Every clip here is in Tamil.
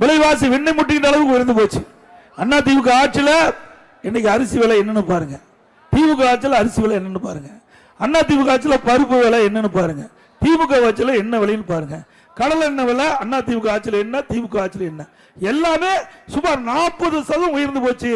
விலைவாசி விண்ணை முட்டுகின்ற அளவுக்கு உயர்ந்து போச்சு. அண்ணா திமுக ஆட்சியில் இன்னைக்கு அரிசி விலை என்னன்னு பாருங்க. திமுக ஆட்சியில் அரிசி விலை என்னன்னு பாருங்க. அண்ணா திமுக ஆட்சியில் பருப்பு விலை என்னன்னு பாருங்க. திமுக ஆட்சியில் என்ன விலைன்னு பாருங்க. கடலை எண்ணெய் விலை அண்ணா திமுக ஆட்சியில் என்ன திமுக ஆட்சியில் என்ன? எல்லாமே சுமார் நாற்பது சதவீதம் உயர்ந்து போச்சு.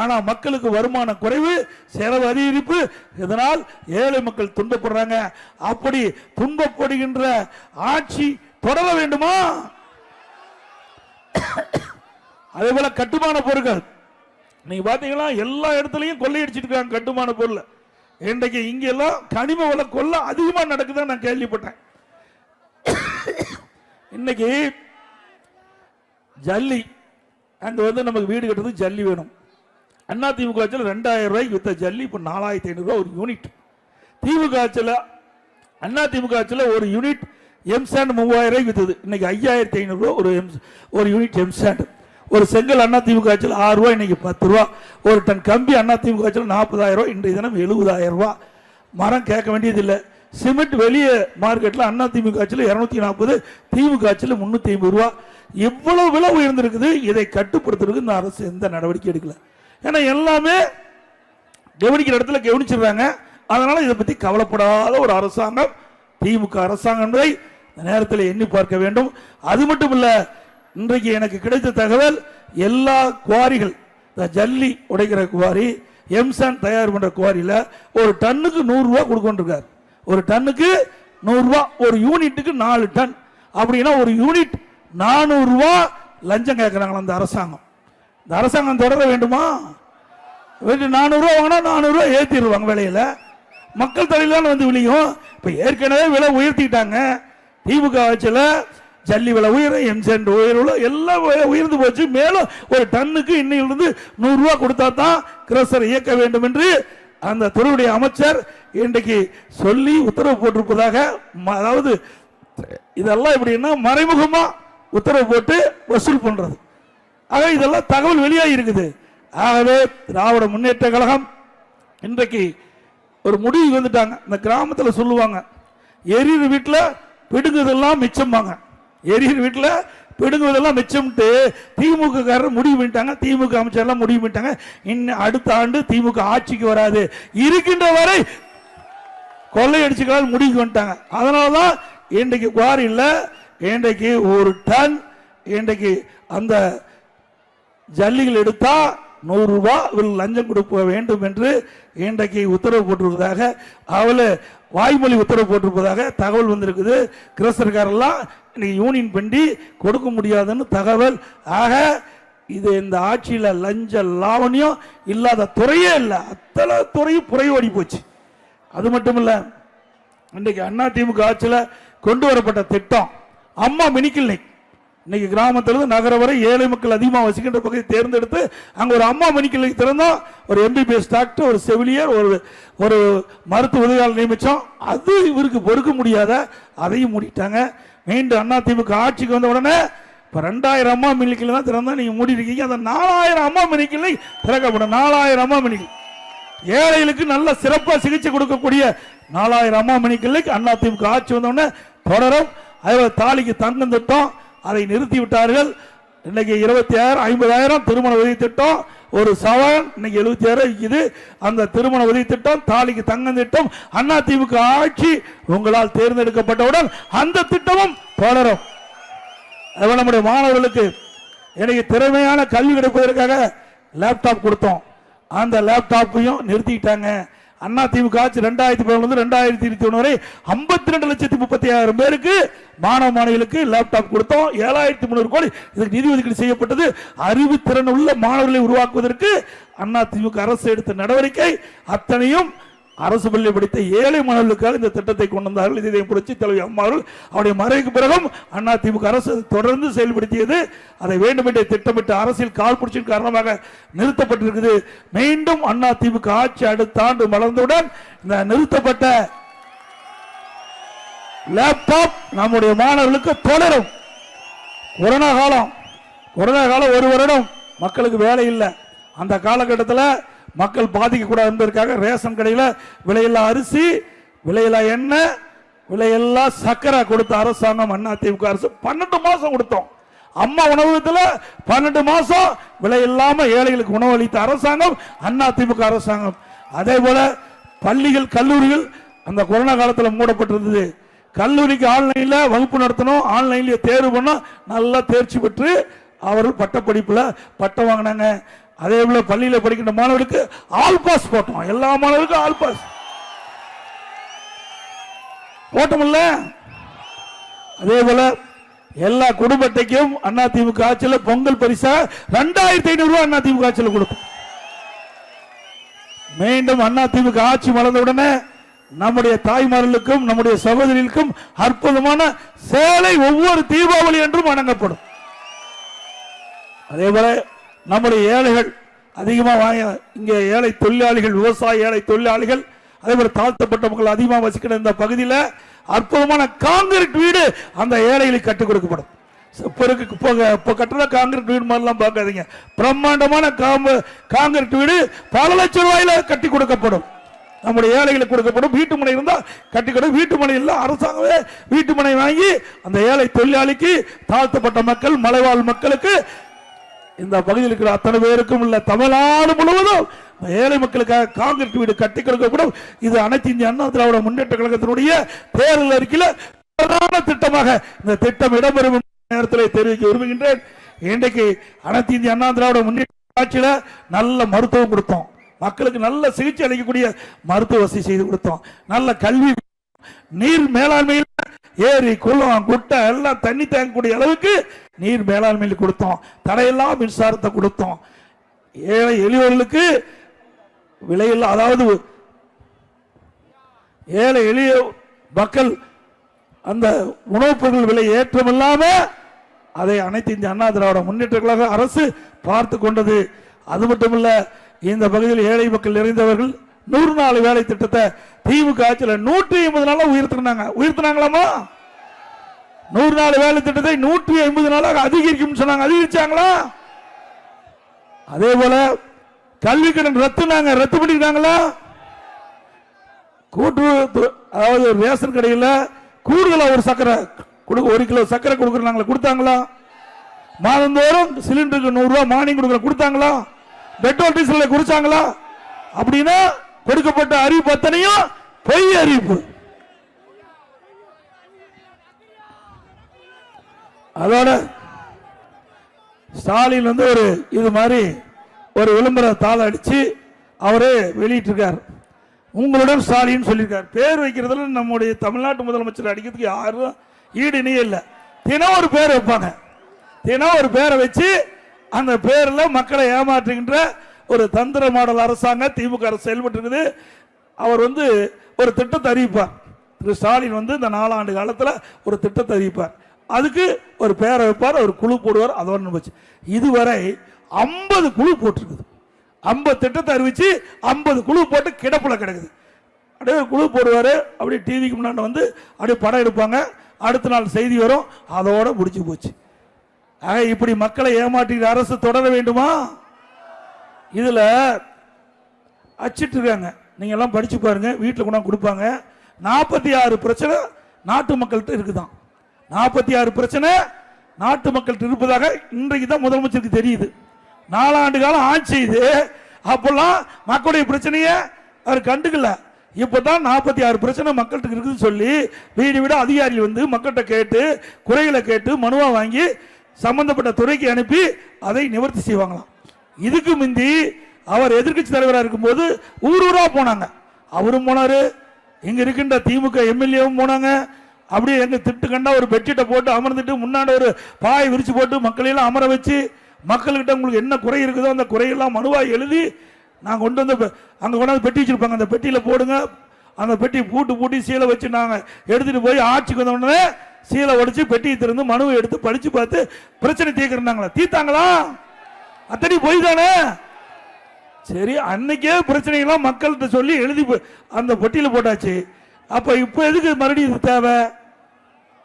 ஆனால் மக்களுக்கு வருமான குறைவு செலவு அதிகரிப்பு இதனால் ஏழை மக்கள் துன்பப்படுறாங்க. அப்படி துன்பப்படுகின்ற ஆட்சி தொடர வேண்டுமா? அதே போல கட்டுமான பொருட்கள். நீங்க பாத்தீங்கன்னா எல்லா இடத்துலயும் கொள்ளையடிச்சிட்டு இருக்காங்க கட்டுமான பொருள். இன்றைக்கு இங்க எல்லாம் கனிம வள கொள்ளை அதிகமா நடக்குதுன்னு நான் கேள்விப்பட்டேன். இன்னைக்கு ஜல்லி அங்க வந்து நமக்கு வீடு கட்டுறது ஜல்லி வேணும். அண்ணா திமுக ஆட்சியில் ரெண்டாயிரம் ரூபாய்க்கு வித்த ஜல்லி இப்போ நாலாயிரத்தி ஐநூறுரூவா ஒரு யூனிட். திமுக ஆட்சியில் அண்ணா திமுக ஆட்சியில் ஒரு யூனிட் எம்சாண்ட் மூவாயிரம் ரூபாய்க்கு வித்தது. இன்னைக்கு ஐயாயிரத்தி ஐநூறுரூவா ஒரு எம் ஒரு யூனிட் எம்சாண்ட் ஒரு செங்கல் அண்ணா திமுக ஆட்சியில் ஆறு ரூபாய் இன்னைக்கு பத்து ரூபா. ஒரு டன் கம்பி அண்ணா திமுக ஆட்சியில் நாற்பதாயிரம் ரூபாய் இன்றைய தினம் எழுபதாயிரம் ரூபா மரம் கேட்க வேண்டியதில்லை. சிமெண்ட் வெளியே மார்க்கெட்டில் அண்ணா திமுக ஆட்சியில் இரநூத்தி நாற்பது திமுக ஆட்சியில் முந்நூற்றி ஐம்பது ரூபா எவ்வளவு விலை உயர்ந்திருக்குது. இதை கட்டுப்படுத்துறதுக்கு இந்த அரசு எந்த நடவடிக்கை எடுக்கல. ஏன்னா எல்லாமே கவனிக்கிற இடத்துல கவனிச்சிடுறாங்க. அதனால் இதை பற்றி கவலைப்படாத ஒரு அரசாங்கம் திமுக அரசாங்கம் என்பதை இந்த நேரத்தில் எண்ணி பார்க்க வேண்டும். அது மட்டும் இல்லை இன்றைக்கு எனக்கு கிடைத்த தகவல் எல்லா குவாரிகள் இந்த ஜல்லி உடைக்கிற குவாரி எம்சான் தயார் பண்ற குவாரியில் ஒரு டன்னுக்கு நூறுரூவா கொடுக்கொண்டிருக்கார் ஒரு டன்னுக்கு நூறுரூவா ஒரு யூனிட்டுக்கு நாலு டன். அப்படின்னா ஒரு யூனிட் நானூறுரூவா லஞ்சம் கேட்குறாங்களா அந்த அரசாங்கம். இந்த அரசாங்கம் தொடர வேண்டுமா? வெறும் நானூறுரூவா வாங்கினா நானூறுரூவா ஏற்றிடுவாங்க விலையில். மக்கள் தொழில் வந்து விழியும் இப்போ ஏற்கனவே விலை உயர்த்திட்டாங்க. திமுக ஆட்சியில் ஜல்லி விலை உயர எம்சென்ட் உயர்வு எல்லாம் உயர்ந்து போச்சு. மேலும் ஒரு டன்னுக்கு இன்னையிலிருந்து நூறுரூவா கொடுத்தா தான் கிரசர் இயக்க வேண்டும் என்று அந்த துறையுடைய அமைச்சர் இன்றைக்கு சொல்லி உத்தரவு போட்டிருப்பதாக ம- அதாவது இதெல்லாம் எப்படின்னா மறைமுகமாக உத்தரவு போட்டு வசூல் பண்ணுறது ஆக இதெல்லாம் தகவல் வெளியாகி இருக்குது. ஆகவே திராவிட முன்னேற்ற கழகம் இன்றைக்கு ஒரு முடிவு வந்துட்டாங்க. இந்த கிராமத்தில் சொல்லுவாங்க எரியுற வீட்டில் பிடுங்குதெல்லாம் மிச்சம்பாங்க. எரியிற வீட்டில் பிடுங்குவதெல்லாம் மிச்சம்ட்டு திமுக காரர் முடிவு பண்ணிட்டாங்க. திமுக அமைச்சர்லாம் முடிவு பண்ணிட்டாங்க. இன்னும் அடுத்த ஆண்டு திமுக ஆட்சிக்கு வராது. இருக்கின்ற வரை கொள்ளையடிச்சுக்கலாம் முடிவுக்கு வந்துட்டாங்க. அதனால தான் இன்றைக்கு குவாரியில் இன்றைக்கு ஒரு டன் இன்றைக்கு அந்த ஜல்லிகள் எடுத்தால் நூறு ரூபாய் இவர்கள் லஞ்சம் கொடுக்க வேண்டும் என்று இன்றைக்கு உத்தரவு போட்டிருப்பதாக அவள வாய்மொழி உத்தரவு போட்டிருப்பதாக தகவல் வந்திருக்குது. கிரசர்காரெல்லாம் இன்னைக்கு யூனியன் பண்ணி கொடுக்க முடியாதுன்னு தகவல். ஆக இது இந்த ஆட்சியில் லஞ்ச லாவணியம் இல்லாத துறையே இல்லை. அத்தனை துறையும் புறையோடி போச்சு. அது மட்டும் இல்லை இன்றைக்கு அண்ணா திமுக ஆட்சியில் கொண்டு வரப்பட்ட திட்டம் அம்மா மினி கிளினிக் இன்னைக்கு கிராமத்திலிருந்து நகரம் வரை ஏழை மக்கள் அதிகமாக வசிக்கின்ற பகுதியை தேர்ந்தெடுத்து அங்கே ஒரு அம்மா மினி திறந்தோம் ஒரு எம்பிபிஎஸ் டாக்டர் ஒரு செவிலியர் ஒரு ஒரு மருத்துவ உதவியாளர் நியமித்தோம் அது இவருக்கு பொறுக்க முடியாத அதையும் மூடிட்டாங்க. மீண்டும் அண்ணா திமுக ஆட்சிக்கு வந்த உடனே இப்போ ரெண்டாயிரம் அம்மா மினி தான் திறந்தா நீங்கள் மூடி இருக்கீங்க அந்த நாலாயிரம் அம்மா மினி திறக்கப்படும். நாலாயிரம் அம்மா மினி ஏழைகளுக்கு நல்ல சிறப்பாக சிகிச்சை கொடுக்கக்கூடிய நாலாயிரம் அம்மா மணிக்களுக்கு அண்ணா திமுக ஆட்சி வந்தோடனே தொடரும். அதே தாலிக்கு தங்கம் திட்டம். அதை நிறுத்திவிட்டார்கள். இன்னைக்கு இருபத்தி ஆயிரம் ஐம்பதாயிரம் திருமண உதவி திட்டம் ஒரு சவன் இன்னைக்கு எழுபத்தி ஆயிரம் இருக்குது அந்த திருமண உதவி திட்டம் தாலிக்கு தங்கம் திட்டம் அண்ணா திமுக ஆட்சி உங்களால் தேர்ந்தெடுக்கப்பட்டவுடன் அந்த திட்டமும் தொடரும் நம்முடைய மாணவர்களுக்கு இன்னைக்கு திறமையான கல்வி கிடைப்பதற்காக லேப்டாப் கொடுத்தோம். அந்த லேப்டாப்பையும் நிறுத்திட்டாங்க. அண்ணா திமுக ஆட்சி ரெண்டாயிரத்தி பதினொன்று ரெண்டாயிரத்தி இருபத்தி ஒன்று வரை ஐம்பத்தி ரெண்டு லட்சத்தி முப்பத்தி ஆயிரம் பேருக்கு மாணவ மாணவிகளுக்கு லேப்டாப் கொடுத்தோம். ஏழாயிரத்தி முந்நூறு கோடி இதுக்கு நிதி ஒதுக்கீடு செய்யப்பட்டது. அறிவுத்திறன் உள்ள மாணவர்களை உருவாக்குவதற்கு அண்ணா திமுக அரசு எடுத்த நடவடிக்கை அத்தனையும் அரசு பள்ளி படித்த ஏழை மாணவர்களுக்காக இந்த திட்டத்தை கொண்டு வந்தார்கள். இதை புரட்சி தலைவி அம்மா அவர்கள் அவருடைய மறைவுக்கு பிறகும் அண்ணா திமுக அரசு தொடர்ந்து செயல்படுத்தியது. அதை வேண்டுமென்றே திட்டமிட்ட அரசியல் கால் பிடிச்சின் காரணமாக நிறுத்தப்பட்டிருக்குது. மீண்டும் அண்ணா திமுக ஆட்சி அடுத்த ஆண்டு மலர்ந்தவுடன் இந்த நிறுத்தப்பட்ட லேப்டாப் நம்முடைய மாணவர்களுக்கு தொடரும். கொரோனா காலம். கொரோனா காலம் ஒரு வருடம் மக்களுக்கு வேலை இல்லை. அந்த காலகட்டத்தில் மக்கள் பாதிக்கக்கூடாது என்பதற்காக ரேஷன் கடையில் விலையில்லா அரிசி விலையில்லா எண்ணெய் விலையெல்லாம் சக்கரை கொடுத்த அரசாங்கம் அண்ணா திமுக அரசு பன்னெண்டு மாசம் கொடுத்தோம். அம்மா உணவகத்தில் பன்னெண்டு மாசம் விலை இல்லாமல் ஏழைகளுக்கு உணவு அளித்த அரசாங்கம் அண்ணா திமுக அரசாங்கம். அதே போல பள்ளிகள் கல்லூரிகள் அந்த கொரோனா காலத்தில் மூடப்பட்டிருந்தது. கல்லூரிக்கு ஆன்லைனில் வகுப்பு நடத்தணும் ஆன்லைன்லேயே தேர்வு பண்ணால் நல்லா தேர்ச்சி பெற்று அவர்கள் பட்டப்படிப்பில் பட்டம் வாங்கினாங்க. அதே போல பள்ளியில் படிக்கின்ற மாணவருக்கு ஆல் பாஸ் போட்டோம். எல்லா மாணவருக்கும் ஆல் பாஸ் போட்டோம்ல? அதே போல எல்லா குடும்பத்தைக்கும் அண்ணா திமுக ஆட்சியில் பொங்கல் பரிசா ரெண்டாயிரத்தி ஐநூறு ரூபாய் அண்ணா திமுக ஆட்சியில் கொடுக்கும் மீண்டும் அண்ணா திமுக ஆட்சி மலர்ந்த உடனே நம்முடைய தாய்மார்களுக்கும் நம்முடைய சகோதரிகளுக்கும் அற்புதமான சேலை ஒவ்வொரு தீபாவளி என்றும் வழங்கப்படும் அதே போல நம்முடைய ஏழைகள் அதிகமாக வாங்க இங்கே ஏழை தொழிலாளிகள் விவசாய ஏழை தொழிலாளிகள் அதே போல தாழ்த்தப்பட்ட மக்கள் அதிகமாக வசிக்கிற இந்த பகுதியில் அற்புதமான காங்கிரீட் வீடு அந்த ஏழைகளுக்கு கட்டுக் கொடுக்கப்படும். இப்ப இப்போ இப்போ கட்டுற காங்கிரீட் வீடு மாதிரிலாம் பார்க்காதீங்க. பிரம்மாண்டமான காம்ப காங்கிரீட் வீடு பல லட்சம் ரூபாயில கட்டி கொடுக்கப்படும். நம்முடைய ஏழைகளுக்கு கொடுக்கப்படும். வீட்டு மனை இருந்தால் கட்டி கொடு. வீட்டு மனை இல்லை அரசாங்கமே வீட்டு மனை வாங்கி அந்த ஏழை தொழிலாளிக்கு தாழ்த்தப்பட்ட மக்கள் மலைவாழ் மக்களுக்கு இந்த பகுதியில் இருக்கிற அத்தனை பேருக்கும் உள்ள தமிழ்நாடு முழுவதும் ஏழை மக்களுக்காக காங்கிரீட் வீடு கட்டி கொடுக்கப்படும் இது அனைத்து இந்திய அண்ணா திராவிட முன்னேற்ற கழகத்தினுடைய தேர்தல் அறிக்கையில் பிரதான திட்டமாக இந்த திட்டம் இடம்பெறும் நேரத்தில் தெரிவிக்க விரும்புகின்றேன். இன்றைக்கு அனைத்து இந்திய அண்ணா திராவிட முன்னேற்ற ஆட்சியில் நல்ல மருத்துவம் கொடுத்தோம். மக்களுக்கு நல்ல சிகிச்சை அளிக்கக்கூடிய மருத்துவ வசதி செய்து கொடுத்தோம். நல்ல கல்வி நீர் மேலாண்மையில் ஏரி குளம் குட்டை எல்லாம் தண்ணி தேங்கக்கூடிய அளவுக்கு நீர் மேலாண்மையில் கொடுத்தோம். தடையில்லா மின்சாரத்தை கொடுத்தோம். ஏழை எளியவர்களுக்கு விலையில் அதாவது ஏழை எளிய மக்கள் அந்த உணவுப் பொருட்கள் விலை ஏற்றம் இல்லாம அதை அனைத்து இந்த அண்ணா திராவிட முன்னேற்ற கழக அரசு பார்த்து கொண்டது. அது மட்டுமல்ல இந்த பகுதியில் ஏழை மக்கள் நிறைந்தவர்கள் நூறு நாள் வேலை திட்டத்தை திமுக ஆட்சியில் நூற்றி ஐம்பது நாளாக உயர்த்தினாங்க. உயர்த்தினாங்களாமா? நூறு நாள் வேலை திட்டத்தை நூற்றி ஐம்பது நாளாக அதிகரிக்கும் சொன்னாங்க. அதிகரிச்சாங்களா? அதே போல கல்வி கடன் ரத்துனாங்க ரத்து பண்ணிருக்காங்களா? கூட்டு அதாவது ரேஷன் கடையில் கூடுதலாக ஒரு சக்கரை கொடுக்க ஒரு கிலோ சக்கரை கொடுக்குறாங்களா கொடுத்தாங்களா? மாதந்தோறும் சிலிண்டருக்கு நூறுரூவா மானியம் கொடுக்குற கொடுத்தாங்களா? பெட்ரோல் டீசலில் குடிச்சாங்களா? அப்படின்னா கொடுக்கப்பட்ட அறிவிப்பு அத்தனையும் பொய் அறிவிப்பு அதோட ஸ்டாலின் வந்து ஒரு இது மாதிரி ஒரு விளம்பர தாளை அடித்து அவரே வெளியிட்டிருக்கார். உங்களுடன் ஸ்டாலின் சொல்லியிருக்கார். பேர் வைக்கிறதுல நம்முடைய தமிழ்நாட்டு முதலமைச்சர் அடிக்கிறதுக்கு யாரும் ஈடு இணையே இல்லை. தினம் ஒரு பேர் வைப்பாங்க. தினம் ஒரு பேரை வச்சு அந்த பேரில் மக்களை ஏமாற்றுகின்ற ஒரு தந்திர மாடல் அரசாங்கம் திமுக அரசு செயல்பட்டு இருக்குது அவர் வந்து ஒரு திட்டத்தை அறிவிப்பார். திரு ஸ்டாலின் வந்து இந்த நாலாண்டு காலத்தில் ஒரு திட்டத்தை அறிவிப்பார். அதுக்கு ஒரு பேரை வைப்பார் ஒரு குழு போடுவார் அதோட வச்சு. இதுவரை ஐம்பது குழு போட்டிருக்குது. ஐம்பது திட்டத்தை அறிவிச்சு ஐம்பது குழு போட்டு கிடப்பில் கிடக்குது. அப்படியே ஒரு குழு போடுவார் அப்படியே டிவிக்கு முன்னாடி வந்து அப்படியே படம் எடுப்பாங்க. அடுத்த நாள் செய்தி வரும் அதோட முடிஞ்சு போச்சு. ஆக இப்படி மக்களை ஏமாற்றுகிற அரசு தொடர வேண்டுமா? இதில் அச்சிட்டு இருக்காங்க. எல்லாம் படித்து பாருங்கள் வீட்டில் கொண்டாந்து கொடுப்பாங்க. நாற்பத்தி ஆறு பிரச்சனை நாட்டு மக்கள்கிட்ட இருக்குதான். நாற்பத்தி ஆறு பிரச்சனை. நாட்டு மக்கள்கிட்ட இருப்பதாக இன்றைக்கு தான் முதலமைச்சருக்கு தெரியுது. நாலாண்டு காலம் ஆட்சி செய்து அப்பெல்லாம் மக்களுடைய பிரச்சனையை அவர் கண்டுக்கல. இப்பதான் நாற்பத்தி ஆறு பிரச்சனை மக்கள்கிட்ட இருக்குதுன்னு சொல்லி வீடு வீடு அதிகாரி வந்து மக்கள்கிட்ட கேட்டு குறைகளை கேட்டு மனுவாக வாங்கி சம்பந்தப்பட்ட துறைக்கு அனுப்பி அதை நிவர்த்தி செய்வாங்களாம். இதுக்கு முந்தி அவர் எதிர்க்கட்சி தலைவராக இருக்கும்போது ஊர் ஊராக போனாங்க. அவரும் போனார். இங்கே இருக்கின்ற திமுக எம்எல்ஏவும் போனாங்க. அப்படியே எங்க திட்டு கண்டா ஒரு பெட்ஷீட்டை போட்டு அமர்ந்துட்டு முன்னாடி ஒரு பாய் விரிச்சு போட்டு மக்களையெல்லாம் அமர வச்சு மக்கள்கிட்ட உங்களுக்கு என்ன குறை இருக்குதோ அந்த குறையெல்லாம் மனுவாக எழுதி நான் கொண்டு வந்து அங்கே கொண்டாந்து பெட்டி வச்சுருப்பாங்க. அந்த பெட்டியில் போடுங்க. அந்த பெட்டி பூட்டு பூட்டி சீலை வச்சு நாங்கள் எடுத்துகிட்டு போய் ஆட்சிக்கு வந்த உடனே சீலை உடைச்சு பெட்டியை திறந்து மனுவை எடுத்து படித்து பார்த்து பிரச்சனை தீர்க்கிறாங்களா தீர்த்தாங்களா? அத்தனை போய் தானே? சரி அன்னைக்கே பிரச்சனைகள்லாம் மக்கள்கிட்ட சொல்லி எழுதி அந்த பெட்டியில் போட்டாச்சு. அப்போ இப்போ எதுக்கு மறுபடியும் இது தேவை?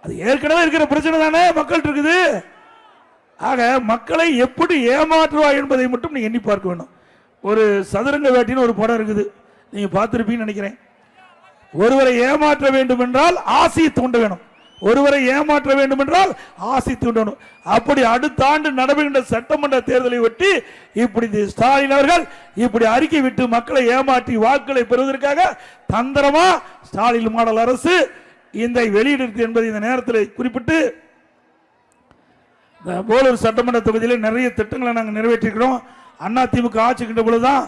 அது ஏற்கனவே இருக்கிற பிரச்சனை தானே மக்கள்கிட்ட இருக்குது. ஆக மக்களை எப்படி ஏமாற்றுவா என்பதை மட்டும் நீ எண்ணி பார்க்க வேண்டும் ஒரு சதுரங்க வேட்டின்னு ஒரு படம் இருக்குது. நீங்க பார்த்துருப்பீங்கன்னு நினைக்கிறேன். ஒருவரை ஏமாற்ற வேண்டும் என்றால் ஆசையை தூண்ட வேணும். ஒருவரை ஏமாற்ற வேண்டும் என்றால் ஆசை தூண்டணும் அப்படி அடுத்த ஆண்டு நடைபெறுகின்ற சட்டமன்ற தேர்தலை ஒட்டி இப்படி ஸ்டாலின் அவர்கள் இப்படி அறிக்கை விட்டு மக்களை ஏமாற்றி வாக்குகளை பெறுவதற்காக தந்திரமா ஸ்டாலின் மாடல் அரசு இந்த வெளியிடுகிறது என்பதை இந்த நேரத்தில் குறிப்பிட்டு இந்த போலூர் சட்டமன்ற தொகுதியில் நிறைய திட்டங்களை நாங்கள் நிறைவேற்றிருக்கிறோம் அண்ணா திமுக ஆட்சிக்கின்ற பொழுதுதான்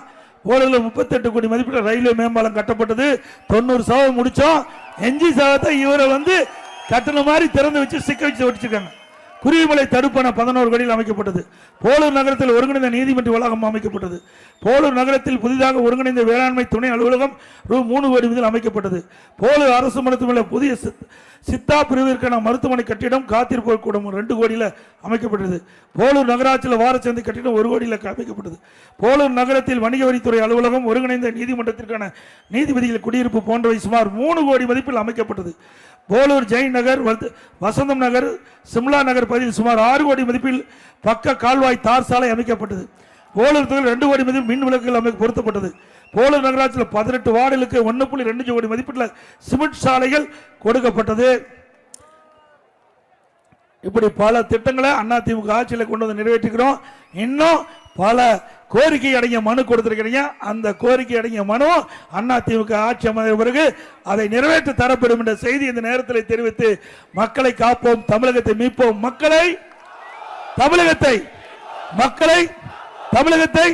போலூரில் முப்பத்தெட்டு கோடி மதிப்பில் ரயில்வே மேம்பாலம் கட்டப்பட்டது. தொண்ணூறு சதவீதம் முடித்தோம் எஞ்சி சதவீதத்தை இவரை வந்து கட்டண மாதிரி திறந்து வச்சு சிக்க வச்சு வச்சிருக்காங்க குருவிமலை தடுப்பண பதினோரு கோடியில் அமைக்கப்பட்டது. போலூர் நகரத்தில் ஒருங்கிணைந்த நீதிமன்ற வளாகம் அமைக்கப்பட்டது. போலூர் நகரத்தில் புதிதாக ஒருங்கிணைந்த வேளாண்மை துணை அலுவலகம் ரூ. மூணு கோடி அமைக்கப்பட்டது. போலூர் அரசு மருத்துவமனையில் புதிய சித்- சித்தா பிரிவிற்கான மருத்துவமனை கட்டிடம் காத்திருப்போர் கூடம் ரெண்டு கோடியில் அமைக்கப்பட்டது. போலூர் நகராட்சியில் வாரச்சந்தை கட்டிடம் ஒரு கோடியில் அமைக்கப்பட்டது. போலூர் நகரத்தில் வணிக வரித்துறை அலுவலகம் ஒருங்கிணைந்த நீதிமன்றத்திற்கான நீதிபதிகள் குடியிருப்பு போன்றவை சுமார் மூணு கோடி மதிப்பில் அமைக்கப்பட்டது. போலூர் ஜெயின் நகர் வசந்தம் நகர் சிம்லா நகர் பகுதியில் சுமார் ஆறு கோடி மதிப்பில் பக்க கால்வாய் தார் சாலை அமைக்கப்பட்டது. போலூர் தொகுதியில் ரெண்டு கோடி மதிப்பு மின் விளக்குகள் அமைக்க பொருத்தப்பட்டது. போலூர் நகராட்சியில் பதினெட்டு வார்டுகளுக்கு ஒன்று புள்ளி ரெண்டு கோடி மதிப்பில் சிமெண்ட் சாலைகள் கொடுக்கப்பட்டது. இப்படி பல திட்டங்களை அதிமுக ஆட்சியில் கொண்டு வந்து நிறைவேற்றிக்கிறோம். இன்னும் பல கோரிக்கை அடங்கிய மனு கொடுத்திருக்கிறீங்க. அந்த கோரிக்கை அடங்கிய மனு அண்ணா திமுக ஆட்சி அமைந்த பிறகு அதை நிறைவேற்றி தரப்படும் என்ற செய்தி இந்த நேரத்தில் தெரிவித்து மக்களை காப்போம் தமிழகத்தை மீட்போம். மக்களை தமிழகத்தை மக்களை தமிழகத்தை